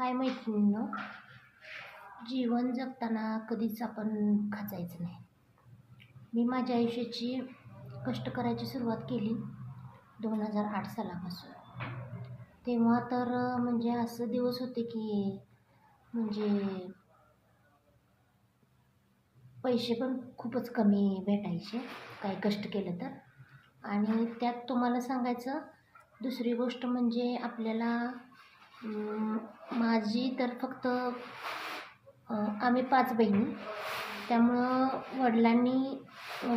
हाय मैत्रिणींनो जीवन जगताना कधीच आपण खचायचं नाही. मी माझ्या आयुष्याची कष्ट करायची सुरुवात केली दोन हजार आठ सालापासून. तेव्हा तर म्हणजे असं दिवस होते की म्हणजे पैसे पण खूपच कमी भेटायचे काही कष्ट केलं तर. आणि त्यात तुम्हाला सांगायचं दुसरी गोष्ट म्हणजे आपल्याला माझी तर फक्त आम्ही पाच बहिणी. त्यामुळं वडिलांनी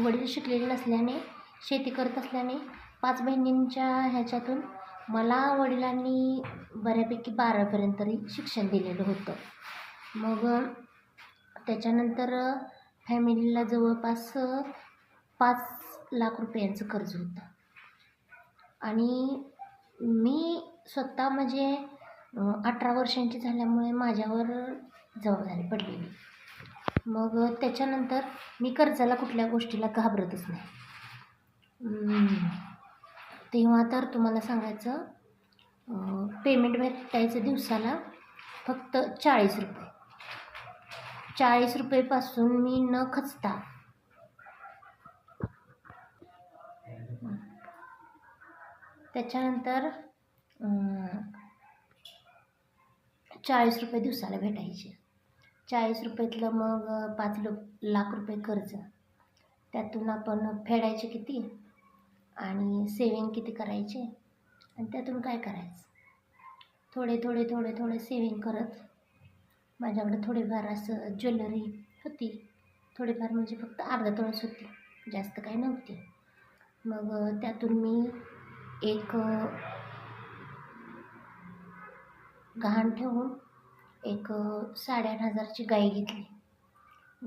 वडील शिकलेले नसल्याने शेती करत असल्याने पाच बहिणींच्या ह्याच्यातून मला वडिलांनी बऱ्यापैकी बारापर्यंत तरी शिक्षण दिलेलं होतं. मग त्याच्यानंतर फॅमिलीला जवळपास पाच लाख रुपयांचं कर्ज होतं. आणि मी स्वतः म्हणजे अठरा वर्षांची झाल्यामुळे माझ्यावर जबाबदारी पडलेली. मग त्याच्यानंतर मी कर्जाला कुठल्या गोष्टीला घाबरतच नाही. तेव्हा तर तुम्हाला सांगायचं पेमेंट भेटायचं दिवसाला फक्त चाळीस रुपये. चाळीस रुपयेपासून मी न खचता त्याच्यानंतर चाळीस रुपये दिवसाला भेटायचे. चाळीस रुपयातलं मग पाच लो लाख रुपये कर्ज. त्यातून आपण फेडायचे किती? आणि सेविंग किती करायचे? आणि त्यातून काय करायचं? थोडे थोडे थोडे थोडे सेविंग करत माझ्याकडे थोडेफार असं ज्वेलरी होती. थोडीफार म्हणजे फक्त अर्धा तोळस होती. जास्त काही नव्हती. मग त्यातून मी एक गहाण ठेवून एक साडेआठ हजारची गाय घेतली.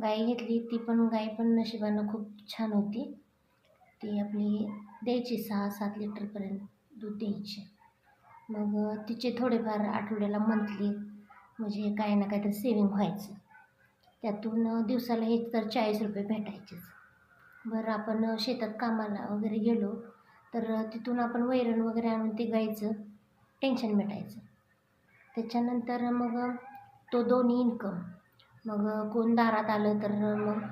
गाय घेतली ती पण गाय पण नशिबानं खूप छान होती. ती आपली द्यायची सहा सात लिटरपर्यंत दूध द्यायची. मग तिचे थोडेफार आठवड्याला मंथली म्हणजे काही ना काहीतरी सेविंग व्हायचं. त्यातून दिवसाला हे तर चाळीस रुपये भेटायचेच. बरं आपण शेतात कामाला वगैरे गेलो तर तिथून आपण वैरण वगैरे आणून ते गायचं टेन्शन मिटायचं. त्याच्यानंतर मग तो दोन्ही इन्कम मग कोण दारात आलं तर मग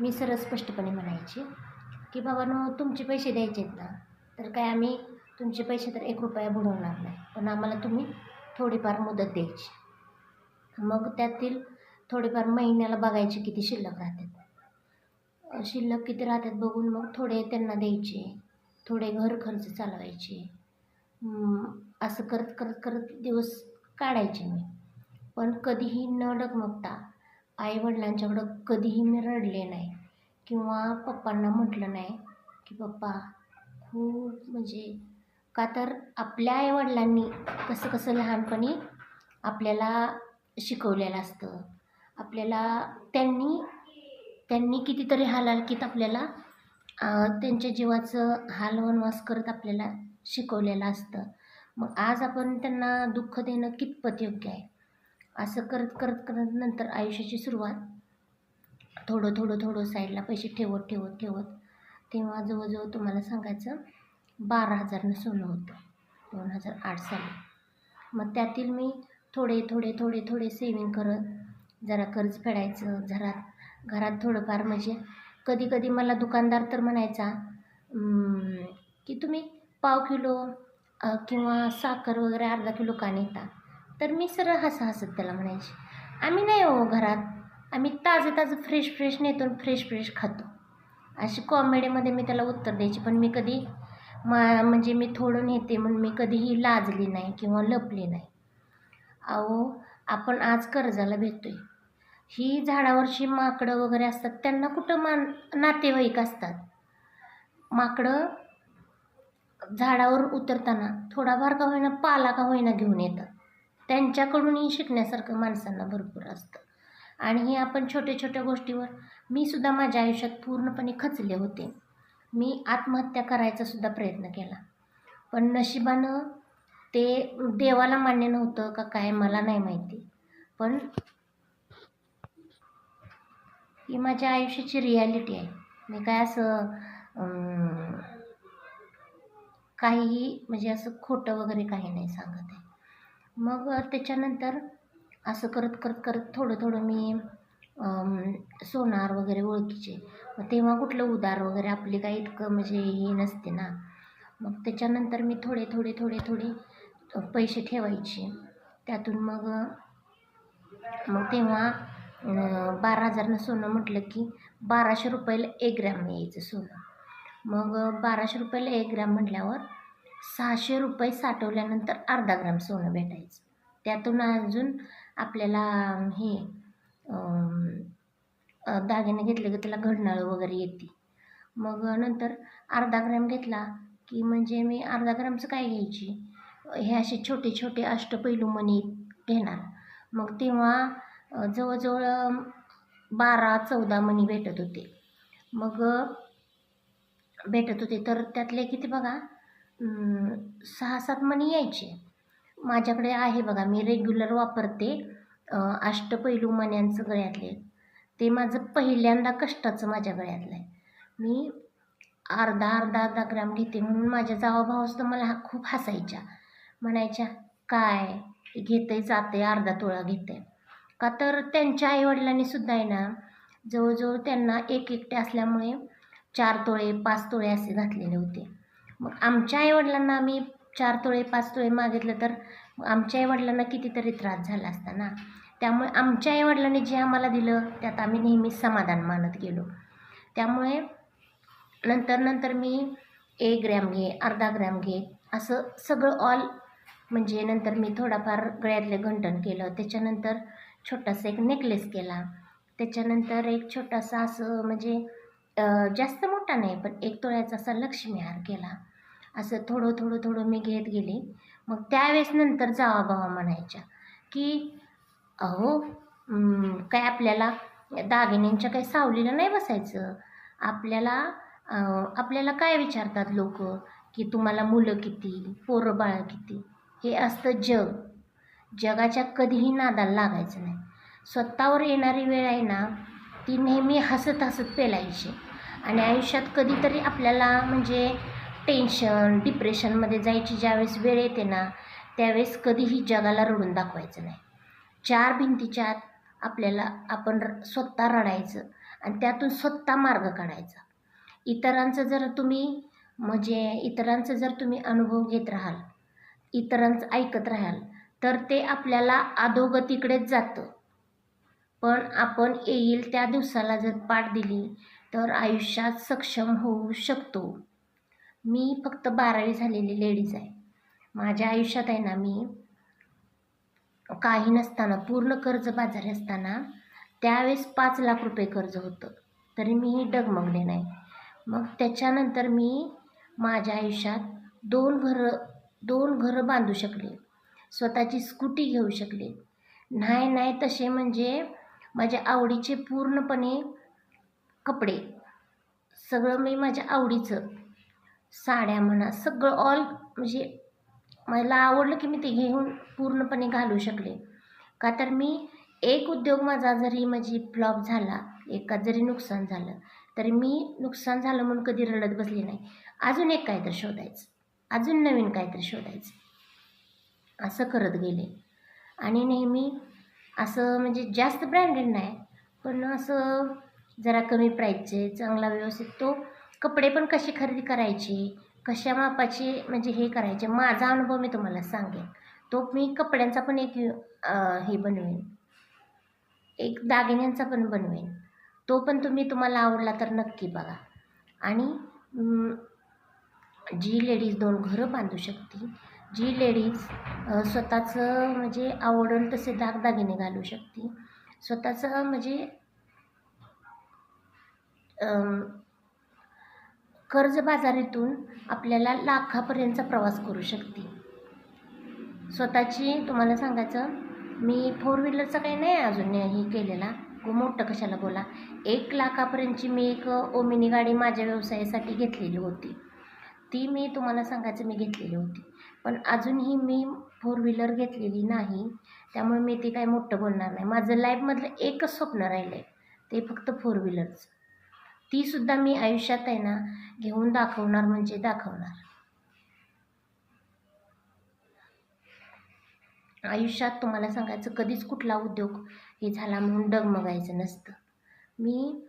मी सरळ स्पष्टपणे म्हणायची की बाबांनो तुमचे पैसे द्यायचे आहेत ना. तर काय आम्ही तुमचे पैसे तर एक रुपया बुडवणार नाही. पण आम्हाला तुम्ही थोडीफार मुदत द्यायची. मग त्यातील थोडेफार महिन्याला बघायचे किती शिल्लक राहतात. शिल्लक किती राहतात बघून मग थोडे त्यांना द्यायचे. थोडे घर खर्च चालवायचे. असं करत करत करत दिवस काढायचे मी. पण कधीही न डगमगता आईवडिलांच्याकडं कधीही मी रडले नाही किंवा पप्पांना म्हटलं नाही की पप्पा खूप म्हणजे का तर आपल्या आईवडिलांनी कसं कसं लहानपणी आपल्याला शिकवलेलं असतं. आपल्याला त्यांनी त्यांनी कितीतरी हालालकीत आपल्याला त्यांच्या जीवाचं हालवनवास करत आपल्याला शिकवलेलं असतं. मग आज आपण त्यांना दुःख देणं कितपत योग्य आहे? असं करत करत करत नंतर आयुष्याची सुरुवात. थोडं थोडं थोडं साईडला पैसे ठेवत ठेवत ठेवत. तेव्हा जवळजवळ तुम्हाला सांगायचं बारा हजारनं सोनं होतं. दोन हजार आठ साली. मग त्यातील मी थोडे थोडे थोडे थोडे सेविंग करत जरा कर्ज फेडायचं जरा घरात थोडंफार म्हणजे कधी कधी मला दुकानदार तर म्हणायचा की तुम्ही पाव किलो किंवा साखर वगैरे अर्धा किलो का नेता? तर मी सरळ हसं हसत त्याला म्हणायचे आम्ही नाही हो घरात. आम्ही ताजं ताजं फ्रेश फ्रेश नेतो आणि फ्रेश फ्रेश खातो. अशी कॉमेडीमध्ये मी त्याला उत्तर द्यायची पण मी कधी मा म्हणजे मी थोडं नेते म्हणून मी कधीही लाजली नाही किंवा लपली नाही. अहो आपण आज कर्जाला भेटतोय. ही झाडावरची माकडं वगैरे असतात त्यांना कुठं मान नातेवाईक असतात? माकडं झाडावर उतरताना थोडाफार का होईना पाला का होईना घेऊन येतात. त्यांच्याकडूनही शिकण्यासारखं माणसांना भरपूर असतं. आणि हे आपण छोट्या छोट्या गोष्टीवर मी सुद्धा माझ्या आयुष्यात पूर्णपणे खचले होते. मी आत्महत्या करायचा सुद्धा प्रयत्न केला. पण नशिबानं ते देवाला मान्य नव्हतं का काय मला नाही माहिती. पण ही माझ्या आयुष्याची रियालिटी आहे. मी काय असं काहीही म्हणजे असं खोटं वगैरे काही नाही सांगत आहे. मग त्याच्यानंतर असं करत करत करत थोडं थोडं मी सोनार वगैरे ओळखीचे. मग तेव्हा कुठलं उदार वगैरे आपली काही इतकं म्हणजे हे नसते ना. मग त्याच्यानंतर मी थोडे थोडे थोडे थोडे पैसे ठेवायचे. त्यातून मग मग तेव्हा बारा हजारनं सोनं म्हटलं की बाराशे रुपयाला एक ग्रॅम यायचं सोनं. मग बाराशे रुपयाला एक ग्रॅम म्हटल्यावर सहाशे रुपये साठवल्यानंतर अर्धा ग्रॅम सोनं भेटायचं. त्यातून अजून आपल्याला हे दागिने घेतले की त्याला घडणाळं वगैरे येते. मग नंतर अर्धा ग्रॅम घेतला की म्हणजे मी अर्धा ग्रॅमचं काय घ्यायची? हे असे छोटे छोटे अष्टपैलू मणी घेणार. मग तेव्हा जवळजवळ बारा चौदा मणी भेटत होते. मग भेटत होते. तर त्यातले किती बघा सहा सात मणी यायचे. माझ्याकडे आहे बघा मी रेग्युलर वापरते अष्टपैलू मण्यांचं गळ्यातले. ते माझं पहिल्यांदा कष्टाचं माझ्या गळ्यातलं आहे. मी अर्धा अर्धा अर्धा ग्रॅम घेते म्हणून माझ्या जावा तर मला हा- खूप हसायच्या. म्हणायच्या काय? घेते जाते अर्धा तोळा घेते का तर त्यांच्या आईवडिलांनी सुद्धा आहे ना जवळजवळ त्यांना एक एकटे असल्यामुळे चार तोळे पाच तोळे असे घातलेले होते. मग आमच्या आईवडिलांना आम्ही चार तोळे पाच तोळे मागितलं तर आमच्या आईवडिलांना कितीतरी त्रास झाला असता ना. त्यामुळे आमच्या आईवडिलांनी जे आम्हाला दिलं त्यात आम्ही नेहमी समाधान मानत गेलो. त्यामुळे नंतर नंतर मी एक ग्रॅम घे अर्धा ग्रॅम घे असं सगळं ऑल म्हणजे नंतर मी थोडाफार गळ्यातले घंटन केलं. त्याच्यानंतर छोटासा एक नेकलेस केला. त्याच्यानंतर एक छोटासा असं म्हणजे जास्त मोठा नाही पण एक तोळ्याचा असा लक्ष्मीहार केला. असं थोडं थोडं थोडं मी घेत गेले. मग त्यावेळेस नंतर जावा बावा म्हणायच्या की अहो काय आपल्याला दागिन्यांच्या काही सावलीला नाही बसायचं? आपल्याला आपल्याला काय विचारतात लोक? की तुम्हाला मुलं किती पोरं बाळं किती? हे असतं जग. जगाच्या कधीही नादाला लागायचं नाही. स्वतःवर येणारी वेळ आहे ना ती नेहमी हसत हसत पेलायची. आणि आयुष्यात कधीतरी आपल्याला म्हणजे टेन्शन डिप्रेशनमध्ये जायची ज्यावेळेस वेळ येते ना त्यावेळेस कधीही जगाला रडून दाखवायचं नाही. चार भिंतीच्या आत आपल्याला आपण र- स्वतः रडायचं आणि त्यातून स्वतः मार्ग काढायचा. इतरांचं जर तुम्ही म्हणजे इतरांचं जर तुम्ही अनुभव घेत राहाल इतरांचं ऐकत राहाल तर ते आपल्याला अधोगतीकडेच जातं. पण आपण येईल त्या दिवसाला जर पाठ दिली तर आयुष्यात सक्षम होऊ शकतो. मी फक्त बारावी झालेली लेडीज आहे. माझ्या आयुष्यात आहे ना मी काही नसताना पूर्ण कर्ज बाजारी असताना त्यावेळेस पाच लाख रुपये कर्ज होतं. तरी मी डगमगले नाही. मग त्याच्यानंतर मी माझ्या आयुष्यात दोन घरं दोन घरं बांधू शकले. स्वतःची स्कूटी घेऊ शकले. नाही नाही तसे म्हणजे माझ्या आवडीचे पूर्णपणे कपडे. सगळं मी माझ्या आवडीचं. साड्या म्हणा सगळं ऑल म्हणजे मला आवडलं की मी ते घेऊन पूर्णपणे घालू शकले. का तर मी एक उद्योग माझा जरी माझी फ्लॉप झाला एकात जरी नुकसान झालं तरी मी नुकसान झालं म्हणून कधी रडत बसले नाही. अजून एक काहीतरी शोधायचं. अजून नवीन काहीतरी शोधायचं. असं करत गेले. आणि नेहमी असं म्हणजे जास्त ब्रँडेड नाही पण असं जरा कमी प्राईजचे चांगला व्यवस्थित तो कपडे पण कसे खरेदी करायचे कशा मापाचे म्हणजे हे करायचे माझा अनुभव मी तुम्हाला सांगेन. तो मी कपड्यांचा पण एक हे बनवेन. एक दागिन्यांचा पण बनवेन. तो पण तुम्ही तुम्हाला आवडला तर नक्की बघा. आणि जी लेडीज दोन घरं बांधू शकते जी लेडीज स्वतःचं म्हणजे आवडेल तसे दागदागिने घालू शकते स्वतःचं म्हणजे कर्जबाजारीतून आपल्याला लाखापर्यंतचा प्रवास करू शकते. स्वतःची तुम्हाला सांगायचं मी फोर व्हीलरचं काही नाही अजून हे केलेला. मोठं कशाला बोला. एक लाखापर्यंतची मी एक ओमिनी गाडी माझ्या व्यवसायासाठी घेतलेली होती. ती मी तुम्हाला सांगायचं मी घेतलेली होती. पण अजूनही मी फोर व्हीलर घेतलेली नाही. त्यामुळे मी ते काही मोठं बोलणार नाही. माझं लाईफमधलं एकच स्वप्न राहिलं आहे ते फक्त फोर व्हीलरचं तीसुद्धा मी आयुष्यात आहे ना घेऊन दाखवणार म्हणजे दाखवणार. आयुष्यात तुम्हाला सांगायचं कधीच कुठला उद्योग हे झाला म्हणून डगमगायचं नसतं. मी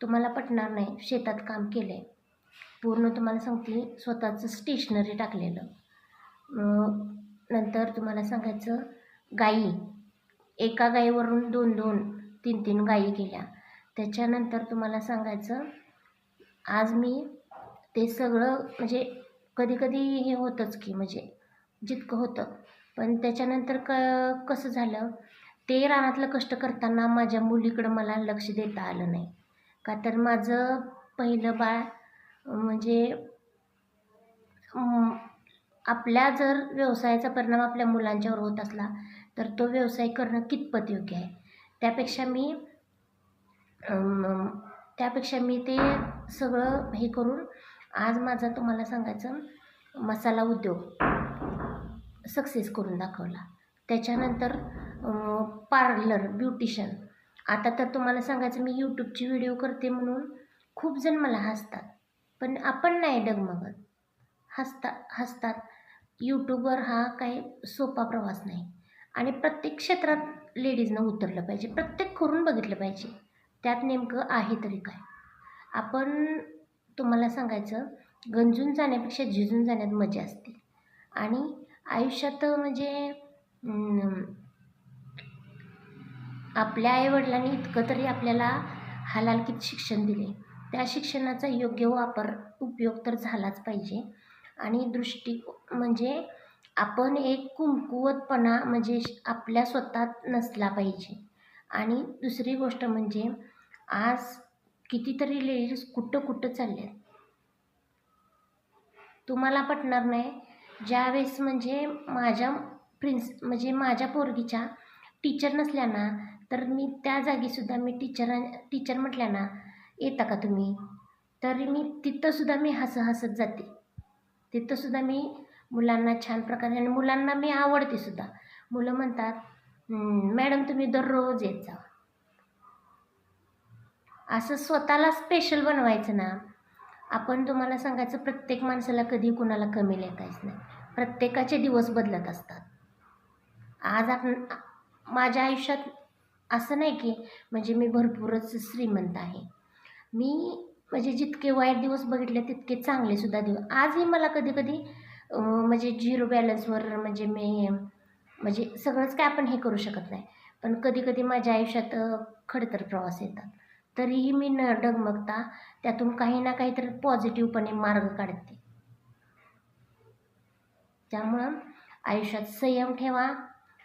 तुम्हाला पटणार नाही शेतात काम केलं आहे पूर्ण तुम्हाला सांगते स्वतःचं स्टेशनरी टाकलेलं. नंतर तुम्हाला सांगायचं गाई एका गाईवरून दोन दोन तीन तीन गायी केल्या. त्याच्यानंतर तुम्हाला सांगायचं आज मी ते सगळं म्हणजे कधीकधी हे होतंच की म्हणजे जितकं होतं. पण त्याच्यानंतर क कसं झालं ते रानातलं कष्ट करताना माझ्या मुलीकडं मला लक्ष देता आलं नाही. का तर माझं पहिलं बाळ म्हणजे आपल्या जर व्यवसायाचा परिणाम आपल्या मुलांच्यावर होत असला तर तो व्यवसाय करणं कितपत योग्य आहे? त्यापेक्षा मी त्यापेक्षा मी ते सगळं हे करून आज माझा तुम्हाला सांगायचं मसाला उद्योग सक्सेस करून दाखवला. त्याच्यानंतर पार्लर ब्युटिशन आता तर तुम्हाला सांगायचं मी यूट्यूबची व्हिडिओ करते म्हणून खूप जण मला हसतात. पण आपण नाही डगमगत. हसता हसतात. यूट्यूबवर हा काही सोपा प्रवास नाही. आणि प्रत्येक क्षेत्रात लेडीजनं उतरलं पाहिजे. प्रत्येक करून बघितलं पाहिजे. त्यात नेमकं आहे तरी काय? आपण तुम्हाला सांगायचं गंजून जाण्यापेक्षा झिजून जाण्यात मजा असते. आणि आयुष्यात म्हणजे आपल्या आईवडिलांनी इतकं तरी आपल्याला हलालकीत शिक्षण दिले. त्या शिक्षणाचा योग्य वापर उपयोग तर झालाच पाहिजे. आणि दृष्टी म्हणजे आपण एक कुमकुवतपणा म्हणजे आपल्या स्वतःत नसला पाहिजे. आणि दुसरी गोष्ट म्हणजे आज कितीतरी लेडीज कुठं कुठं चालल्या तुम्हाला पटणार नाही ज्यावेळेस म्हणजे माझ्या प्रिन्स म्हणजे माझ्या पोरगीच्या टीचर नसल्या ना तर मी त्या जागीसुद्धा मी टीचर टीचर म्हटल्या ना येता का तुम्ही? तरी मी तिथंसुद्धा मी हसत हसत जाते. तिथंसुद्धा मी मुलांना छान प्रकारे आणि मुलांना मी आवडते सुद्धा. मुलं म्हणतात मॅडम तुम्ही दररोज येत जा. असं स्वतःला स्पेशल बनवायचं ना आपण तुम्हाला सांगायचं प्रत्येक माणसाला कधी कुणाला कमी लेखायचं नाही. प्रत्येकाचे दिवस बदलत असतात. आज आपण माझ्या आयुष्यात असं नाही की म्हणजे मी भरपूरच श्रीमंत आहे. मी म्हणजे जितके वाईट दिवस बघितले तितके चांगले सुद्धा दिवस. आजही मला कधी कधी म्हणजे झिरो बॅलन्सवर म्हणजे मी म्हणजे सगळंच काय आपण हे करू शकत नाही. पण कधी कधी माझ्या आयुष्यात खडतर प्रवास येतात. तरीही मी न डगमगता त्यातून काही ना काहीतरी पॉझिटिव्हपणे मार्ग काढते. त्यामुळं आयुष्यात संयम ठेवा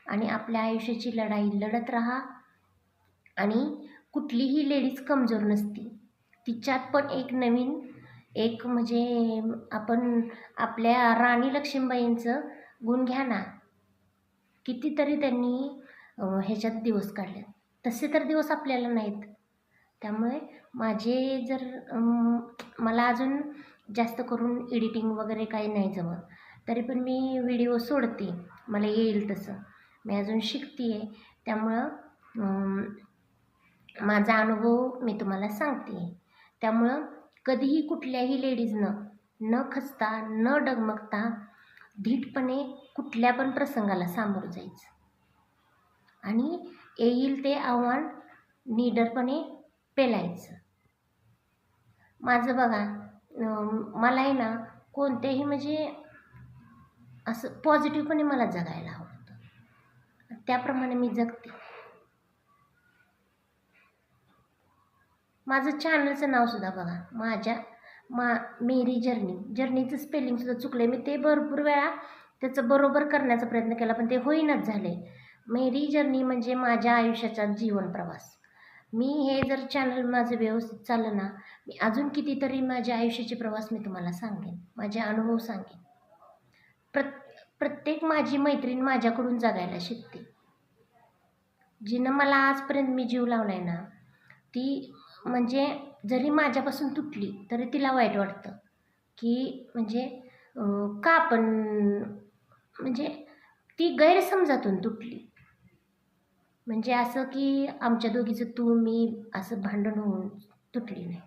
आणि आपल्या आयुष्याची लढाई लढत राहा आणि कुठलीही लेडीज कमजोर नसती. तिच्यात पण एक नवीन एक म्हणजे आपण आपल्या राणी लक्ष्मीबाईंचं गुण घ्या ना. कितीतरी त्यांनी ह्याच्यात दिवस काढले तसे तर दिवस आपल्याला नाहीत. त्यामुळे माझे जर मला अजून जास्त करून एडिटिंग वगैरे काही नाही जमत. तरी पण मी व्हिडिओ सोडते. मला येईल तसं. मी अजून शिकते आहे त्यामुळं माझा अनुभव मी तुम्हाला सांगते त्यामुळं कधीही कुठल्याही लेडीजनं न खचता न डगमगता धीटपणे कुठल्या पण प्रसंगाला सामोरं जायचं. आणि येईल ते आव्हान निडरपणे पेलायचं. माझं बघा मला आहे ना कोणतेही म्हणजे असं पॉझिटिव्हपणे मला जगायला आवडतं. त्याप्रमाणे मी जगते. माझं चॅनलचं नावसुद्धा बघा माझ्या मा मेरी जर्नी. जर्नीचं स्पेलिंगसुद्धा चुकलं आहे मी ते भरपूर वेळा त्याचं बरोबर करण्याचा प्रयत्न केला पण ते होईनाच झाले. मेरी जर्नी म्हणजे माझ्या आयुष्याचा जीवन प्रवास. मी हे जर चॅनल माझं व्यवस्थित चाललं ना मी अजून कितीतरी माझ्या आयुष्याचे प्रवास मी तुम्हाला सांगेन माझे अनुभव सांगेन. प्रत प्रत्येक माझी मैत्रीण माझ्याकडून जगायला शिकते. जिनं मला आजपर्यंत मी जीव लावला आहे ना ती म्हणजे जरी माझ्यापासून तुटली तरी तिला वाईट वाटतं. की म्हणजे का आपण म्हणजे ती गैरसमजातून तुटली. म्हणजे असं की आमच्या दोघीचं तू मी असं भांडण होऊन तुटली नाही.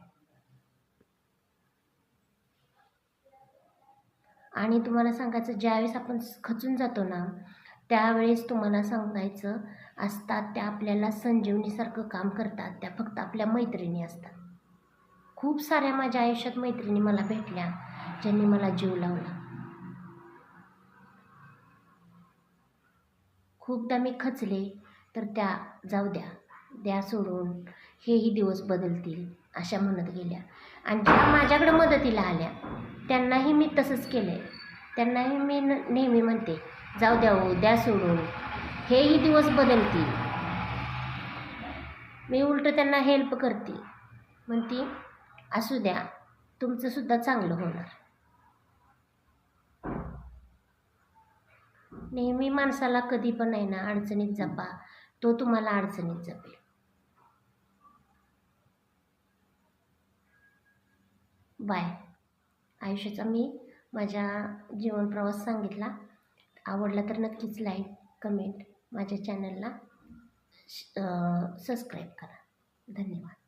आणि तुम्हाला सांगायचं ज्यावेळेस आपण खचून जातो ना त्यावेळेस तुम्हाला सांगायचं असतात त्या आपल्याला संजीवनीसारखं काम करतात त्या फक्त आपल्या मैत्रिणी असतात. खूप साऱ्या माझ्या आयुष्यात मैत्रिणी मला भेटल्या ज्यांनी मला जीव लावला. खूपदा मी खचले तर त्या जाऊ द्या द्या सोडून. हेही दिवस बदलतील अशा म्हणत गेल्या. आणि ज्या माझ्याकडं मदतीला आल्या. त्यांनाही मी तसंच केलं आहे त्यांनाही मी न नेहमी म्हणते जाऊ द्या हो द्या सोडून. हेही दिवस बदलतील. मी उलटं त्यांना हेल्प करते. म्हणती असू द्या तुमचंसुद्धा चांगलं होणार. नेहमी माणसाला कधी पण आहे ना अडचणीत जपा. तो तुम्हाला अडचणीत जपेल बाय. आयुष्याचा मी माझ्या जीवन प्रवास सांगितला. आवडला तर नक्कीच लाईक कमेंट माझ्या चॅनलला सबस्क्राईब करा. धन्यवाद.